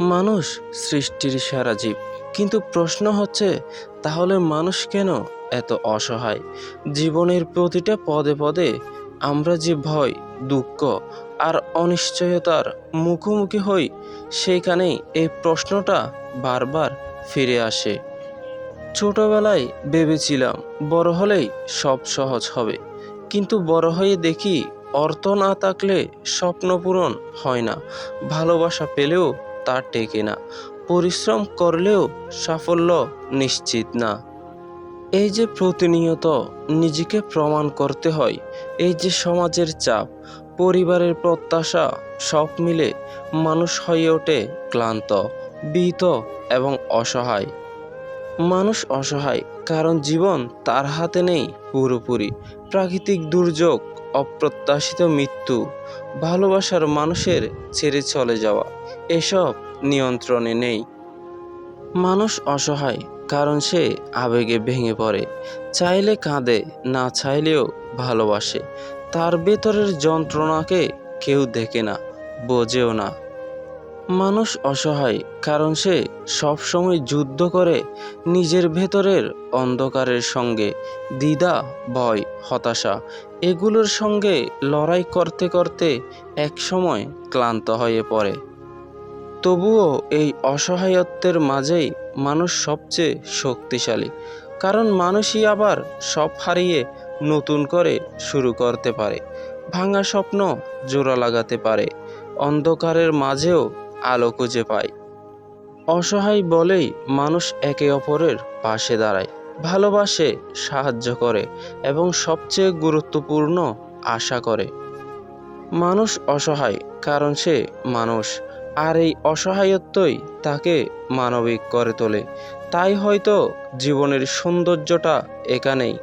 মানুষ সৃষ্টির সারা জীব। কিন্তু প্রশ্ন হচ্ছে, তাহলে মানুষ কেন এত অসহায়? জীবনের প্রতিটা পদে পদে আমরা যে ভয়, দুঃখ আর অনিশ্চয়তার মুখোমুখি হই, সেইখানেই এই প্রশ্নটা বারবার ফিরে আসে। ছোটবেলায় ভেবেছিলাম, বড় হলেই সব সহজ হবে। কিন্তু বড় হয়ে দেখি, অর্থ না থাকলে স্বপ্ন পূরণ হয় না। ভালোবাসা পেলেও তা টেকে না। পরিশ্রম করলেও সাফল্য নিশ্চিত না। এই যে প্রতিনিয়ত নিজেকে প্রমাণ করতে হয়, এই যে সমাজের চাপ, পরিবারের প্রত্যাশা, সব মিলে মানুষ হয়ে ওঠে ক্লান্ত, ভীত এবং অসহায়। মানুষ অসহায় কারণ জীবন তার হাতে নেই পুরোপুরি। প্রাকৃতিক দুর্যোগ, অপ্রত্যাশিত মৃত্যু, ভালোবাসার মানুষের ছেড়ে চলে যাওয়া। এসব নিয়ন্ত্রণে নেই। মানুষ অসহায়, কারণ সে আবেগে ভেঙে পড়ে। চাইলে কাঁদে, না চাইলেও ভালোবাসে। তার ভেতরের যন্ত্রণাকে কেউ দেখে না, বোঝেও না। মানুষ অসহায়, কারণ সে সবসময় যুদ্ধ করে নিজের ভেতরের অন্ধকারের সঙ্গে। দ্বিধা, ভয়, হতাশা, এগুলোর সঙ্গে লড়াই করতে করতে একসময় ক্লান্ত হয়ে পড়ে। তবুও এই অসহায়ত্বের মাঝেই মানুষ সবচেয়ে শক্তিশালী। কারণ মানুষই আবার সব হারিয়ে নতুন করে শুরু করতে পারে, ভাঙা স্বপ্ন জোড়া লাগাতে পারে, অন্ধকারের মাঝেও আলো খুঁজে পায়। অসহায় বলেই মানুষ একে অপরের পাশে দাঁড়ায়, ভালোবাসে, সাহায্য করে এবং সবচেয়ে গুরুত্বপূর্ণ আশা করে। মানুষ অসহায় কারণ সে মানুষ আর এই অসহায়ত্বই তাকে মানবিক করে তোলে। তাই হয়তো জীবনের সৌন্দর্যটা এখানেই